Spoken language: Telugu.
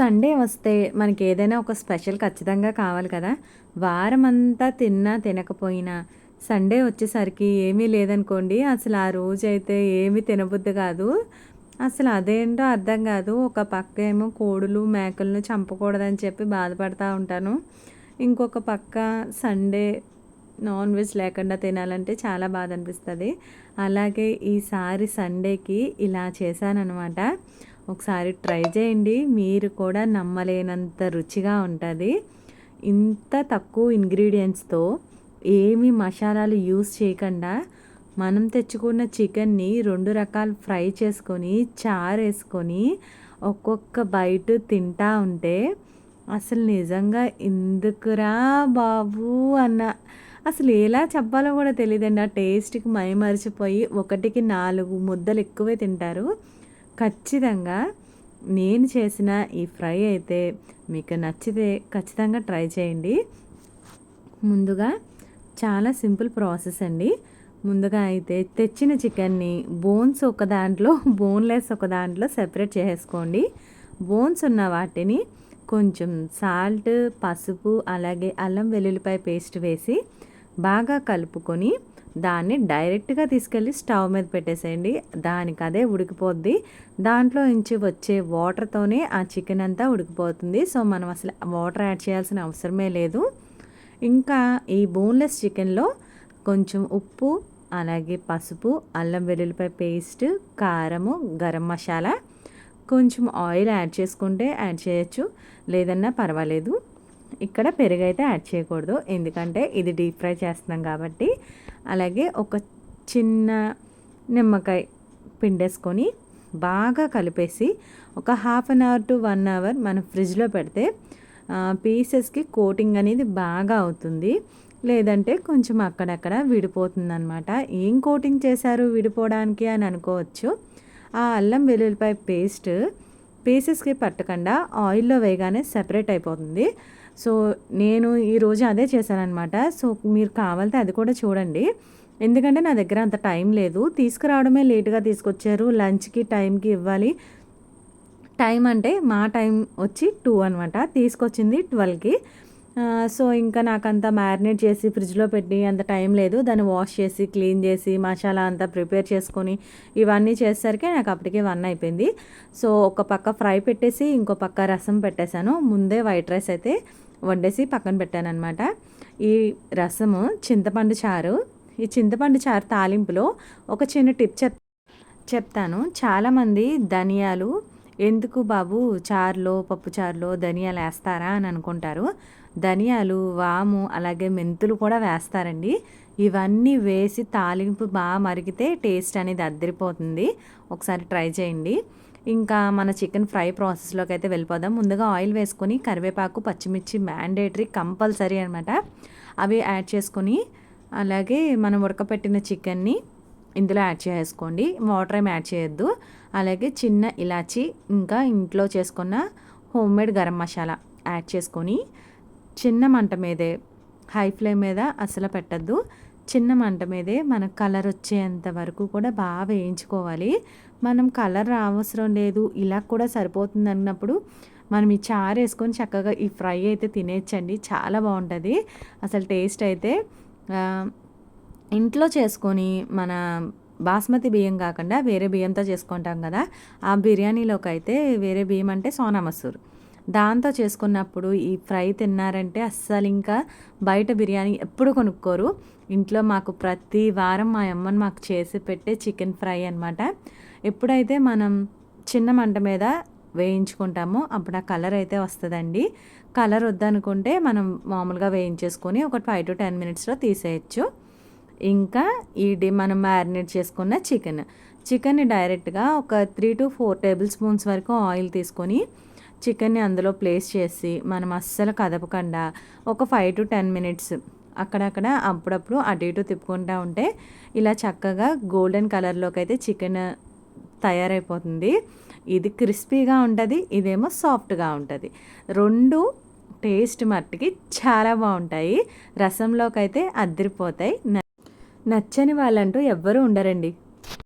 సండే వస్తే మనకి ఏదైనా ఒక స్పెషల్ ఖచ్చితంగా కావాలి కదా. వారమంతా తిన్నా తినకపోయినా సండే వచ్చేసరికి ఏమీ లేదనుకోండి. అసలు ఆ రోజైతే ఏమీ తినబుద్ధి కాదు. అసలు అదేంటో అర్థం కాదు. ఒక పక్క ఏమో కోడులు మేకలను చంపకూడదని చెప్పి బాధపడతా ఉంటాను. ఇంకొక పక్క సండే నాన్ వెజ్ లేకుండా తినాలంటే చాలా బాధ అనిపిస్తుంది. అలాగే ఈసారి సండేకి ఇలా చేశాననమాట ఒకసారి ట్రై చేయండి. మీరు కూడా నమ్మలేనంత రుచిగా ఉంటుంది. ఇంత తక్కువ ఇంగ్రీడియంట్స్తో ఏమి మసాలాలు యూస్ చేయకుండా మనం తెచ్చుకున్న చికెన్ని రెండు రకాలు ఫ్రై చేసుకొని చారు వేసుకొని ఒక్కొక్క బయట తింటా ఉంటే అసలు నిజంగా ఎందుకురా బాబు అన్న అసలు ఎలా చెప్పాలో కూడా తెలియదండి. ఆ టేస్ట్కి మైమరిచిపోయి ఒకటికి నాలుగు ముద్దలు ఎక్కువే తింటారు. ఖచ్చితంగా నేను చేసిన ఈ ఫ్రై అయితే మీకు నచ్చితే ఖచ్చితంగా ట్రై చేయండి. ముందుగా చాలా సింపుల్ ప్రాసెస్ అండి. ముందుగా అయితే తెచ్చిన చికెన్ని బోన్స్ ఒక దాంట్లో బోన్లెస్ ఒక దాంట్లో సెపరేట్ చేసేసుకోండి. బోన్స్ ఉన్న వాటిని కొంచెం సాల్ట్ పసుపు అలాగే అల్లం వెల్లుల్లిపాయ పేస్ట్ వేసి బాగా కలుపుకొని దాన్ని డైరెక్ట్గా తీసుకెళ్ళి స్టవ్ మీద పెట్టేసేయండి. దానికి అదే ఉడికిపోద్ది. దాంట్లో నుంచి వచ్చే వాటర్తోనే ఆ చికెన్ అంతా ఉడికిపోతుంది. సో మనం అసలు వాటర్ యాడ్ చేయాల్సిన అవసరమే లేదు. ఇంకా ఈ బోన్లెస్ చికెన్లో కొంచెం ఉప్పు అలాగే పసుపు అల్లం వెల్లుల్లిపాయ పేస్ట్ కారము గరం మసాలా కొంచెం ఆయిల్ యాడ్ చేసుకుంటే యాడ్ చేయొచ్చు. లేదన్నా పర్వాలేదు. ఇక్కడ పెరుగు అయితే యాడ్ చేయకూడదు. ఎందుకంటే ఇది డీప్ ఫ్రై చేస్తున్నాం కాబట్టి. అలాగే ఒక చిన్న నిమ్మకాయ పిండేసుకొని బాగా కలిపేసి ఒక half an hour to one hour మనం ఫ్రిడ్జ్లో పెడితే పీసెస్కి కోటింగ్ అనేది బాగా అవుతుంది. లేదంటే కొంచెం అక్కడక్కడ విడిపోతుంది అనమాట ఏం కోటింగ్ చేశారు విడిపోవడానికి అని అనుకోవచ్చు. ఆ అల్లం వెల్లుల్లిపాయ పేస్ట్ పీసెస్కి పట్టకుండా ఆయిల్లో వేయగానే సెపరేట్ అయిపోతుంది. సో నేను ఈరోజు అదే చేశానమాట సో మీరు కావాలితే అది కూడా చూడండి. ఎందుకంటే నా దగ్గర అంత టైం లేదు. తీసుకురావడమే లేటుగా తీసుకొచ్చారు. లంచ్కి టైంకి ఇవ్వాలి. టైం అంటే మా టైం వచ్చి టూ అనమాట తీసుకొచ్చింది ట్వెల్వ్కి. సో ఇంకా నాకు అంత మ్యారినేట్ చేసి ఫ్రిడ్జ్లో పెట్టి అంత టైం లేదు. దాన్ని వాష్ చేసి క్లీన్ చేసి మసాలా అంతా ప్రిపేర్ చేసుకొని ఇవన్నీ చేసేసరికి నాకు అప్పటికే వన్ అయిపోయింది. సో ఒక పక్క ఫ్రై పెట్టేసి ఇంకో పక్క రసం పెట్టేశాను. ముందే వైట్ రైస్ అయితే వండేసి పక్కన పెట్టాను అనమాట ఈ రసము చింతపండు చారు. ఈ చింతపండు చారు తాలింపులో ఒక చిన్న టిప్ చెప్ చెప్తాను. చాలామంది ధనియాలు ఎందుకు బాబు చారులో పప్పు చారులో ధనియాలు వేస్తారా అని అనుకుంటారు. ధనియాలు వాము అలాగే మెంతులు కూడా వేస్తారండి. ఇవన్నీ వేసి తాలింపు బాగా మరిగితే టేస్ట్ అనేది అద్దరిపోతుంది. ఒకసారి ట్రై చేయండి. ఇంకా మన చికెన్ ఫ్రై ప్రాసెస్లోకి అయితే వెళ్ళిపోదాం. ముందుగా ఆయిల్ వేసుకొని కరివేపాకు పచ్చిమిర్చి మ్యాండేటరీ కంపల్సరీ అనమాట అవి యాడ్ చేసుకొని అలాగే మనం ఉడకపెట్టిన చికెన్ని ఇందులో యాడ్ చేసుకోండి. వాటర్ ఏమి యాడ్ చేయొద్దు. అలాగే చిన్న ఇలాచి ఇంకా ఇంట్లో చేసుకున్న home made garam masala add చేసుకొని చిన్న మంట మీదే హై ఫ్లేమ్ మీద అసలు పెట్టద్దు. చిన్న మంట మీదే మన కలర్ వచ్చేంత వరకు కూడా బాగా వేయించుకోవాలి. మనం కలర్ అవసరం లేదు. ఇలా కూడా సరిపోతుంది అన్నప్పుడు మనం ఈ చారు వేసుకొని చక్కగా ఈ ఫ్రై అయితే తినేయచ్చండి చాలా బాగుంటుంది. అసలు టేస్ట్ అయితే ఇంట్లో చేసుకొని మన బాస్మతి బియ్యం కాకుండా వేరే బియ్యంతో చేసుకుంటాం కదా ఆ బిర్యానీలోకి అయితే వేరే బియ్యం అంటే సోనా మసూర్. దాంతో చేసుకున్నప్పుడు ఈ ఫ్రై తిన్నారంటే అస్సలు ఇంకా బయట బిర్యానీ ఎప్పుడు కొనుక్కోరు. ఇంట్లో మాకు ప్రతి వారం మా అమ్మని మాకు చేసి పెట్టే చికెన్ ఫ్రై అనమాట ఎప్పుడైతే మనం చిన్న మంట మీద వేయించుకుంటామో అప్పుడు ఆ కలర్ అయితే వస్తుందండి. కలర్ వద్దనుకుంటే మనం మామూలుగా వేయించేసుకొని ఒక ఫైవ్ టు టెన్ మినిట్స్లో తీసేయచ్చు. ఇంకా ఈ మనం మ్యారినేట్ చేసుకున్న చికెన్. చికెన్ని డైరెక్ట్గా ఒక three to four tablespoons వరకు ఆయిల్ తీసుకొని చికెన్ని అందులో ప్లేస్ చేసి మనం అస్సలు కదపకుండా ఒక ఫైవ్ టు టెన్ మినిట్స్ అక్కడక్కడ అప్పుడప్పుడు అటు ఇటు తిప్పుకుంటూ ఉంటే ఇలా చక్కగా గోల్డెన్ కలర్లోకి అయితే చికెన్ తయారైపోతుంది. ఇది క్రిస్పీగా ఉంటుంది ఇదేమో సాఫ్ట్గా ఉంటుంది. రెండు టేస్ట్ మట్టికి చాలా బాగుంటాయి. రసంలోకి అయితే అద్దరిపోతాయి నచ్చని వాళ్ళంటూ ఎవ్వరూ ఉండరండి.